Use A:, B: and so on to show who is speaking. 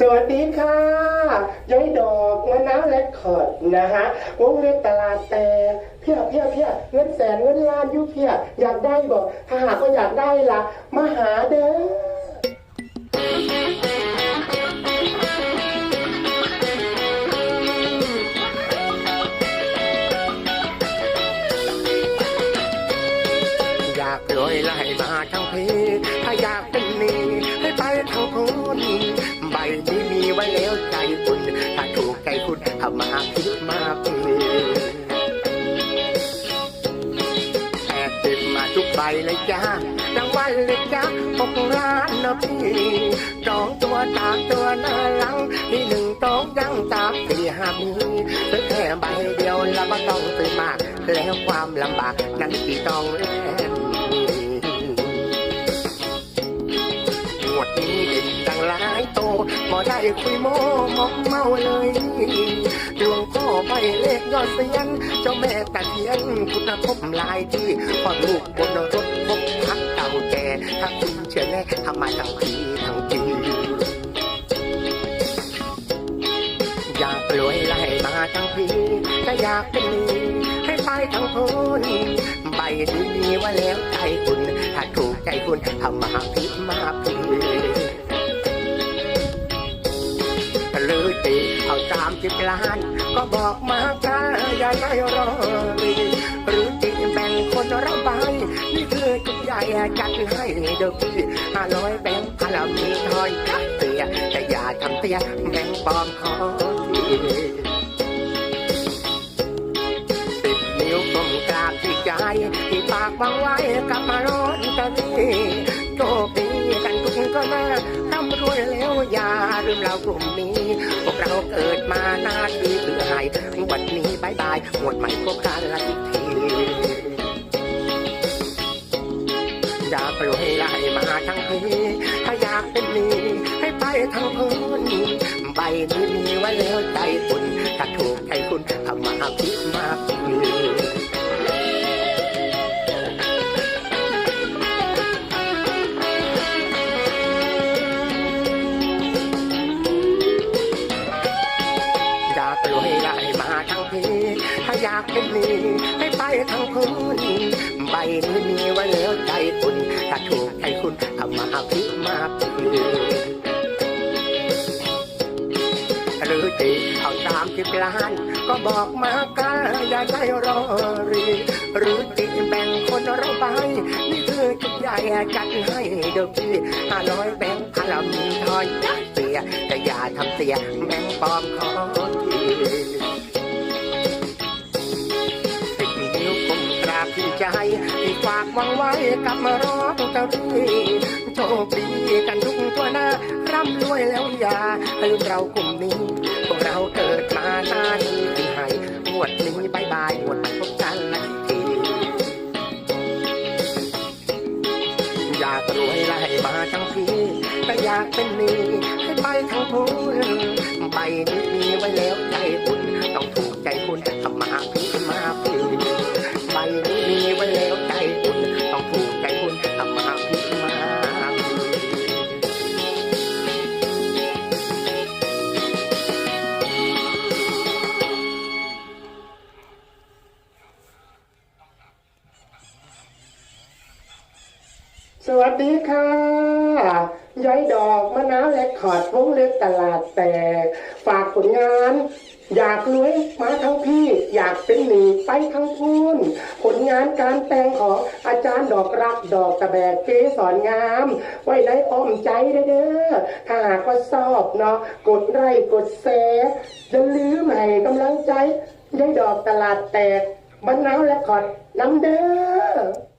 A: สวัสดีค่ะย้อยดอกมะนาวและขอดนะฮะวงเล็บตลาดแต่เพียเพียเพียเงินแสนเงินล้านยุเพียอยากได้บอกถ้าหากก็อยากได้ละมาหาเด้อ
B: อยากรวยไล่มาทั้งพีถ้าอยากเป็นนี้ ไว้แล้วใจคุณถ้าถูกใจคุณเอามาพิดมาพีแอบติดมาทุกใบเลยจ้ารางวัลเลยจ้าหกล้านนะพี่สองตัวสามตัวหน้าหลังที่หนึ่งต้องยังสามสี่ห้ามีซื้อแค่ใบเดียวแล้วไม่ต้องซื้อมาก แล้วความลำบากนั้นที่ต้องแล ตั้งหลายโตบ่ได้คุยโม้มอกเมาเลยหลวงพ่อไปเลขยอดเสียน เจ้าแม่ตะเคียนคุณภพลายที่พอลูกบนรถพบพักเก่าแก่ถ้าคุณเชื่อแน่ทำมาทั้งทีทั้งทีอยากรวยไล่มาทั้งพีถ้าอยากเป็นนี่ให้ไปทั้งพ้นใบนี้มีว่าแล้วใจคุณ ถ้าถูกใจคุณทำมาพิมาพี ลาน ก็บอกมากันอย่าได้รอรีหรือตีแบ่งคนละใบนี่คือจุดใหญ่จัดให้เด็กพี่ห้าร้อยแบ่งพลังมีทอยจับเตียแต่อย่าทำเตียแบ่งปลอมขอทีสิบนิ้วก้มกราบที่ใจที่ปากวางไว้กับมาร้อนตะลีโชคดีกันทุกก็น่าร่ำรวยแล้วอย่าลืมเรากลุ่มนี้ เกิดมาหน้าที่เพื่อให้วันนี้บายบายหมดใหม่พบกันละอีกทีอยากรวยไล่มาทั้งทีถ้าอยากเป็นนี้ให้ไปทางพ้นใบนี้มีไว้เลย อยากเป็นหนี้ให้ไปทั้งพ้นใบนี้มีไว้แล้วใจคุณ ถ้าถูกใจคุณเอามาพิมาพีหรือตีเอาสามสิบล้าน ก็บอกมากันอย่าได้รอรี หรือตีแบ่งคนละใบนี่คือจุดใหญ่จัดให้เด็กพี่ห้าร้อยแบ่งพลังมีทอยเสียแต่อย่าทำเสียแบ่งปลอมขอที วางไว้กับมาร้องเจ้าที่โชคดีกันทุกตัวหน้าร่ำรวยแล้วอย่าลืมเรากลุ่มนี้พวกเราเกิดมาหน้าที่ที่ให้หมวดนี้บายบายหมวดใหม่พบกันละอีกทีอยากรวยไล่มาทั้งทีแต่อยากเป็นนี้ให้ไปทั้งพ้นใบนี้มีไว้แล้วใจคุณต้องถูกใจคุณทำมาพีมา
A: สวัสดีค่ะย้อยดอกมะนาวและขอดวงเล็บตลาดแตก ฝากผลงาน อยากรวยมาทั้งพี่ อยากเป็นหนีไปทั้งพูนผลงานการแต่งของอาจารย์ดอกรักดอกตะแบกเกสอนงาม ไว้ในอ้อมใจเด้อถ้าหากว่าชอบเนาะกดไลค์กดแชร์อย่าลืมให้กำลังใจย้อยดอกตลาดแตกมะนาวและขอดน้ำเด้อ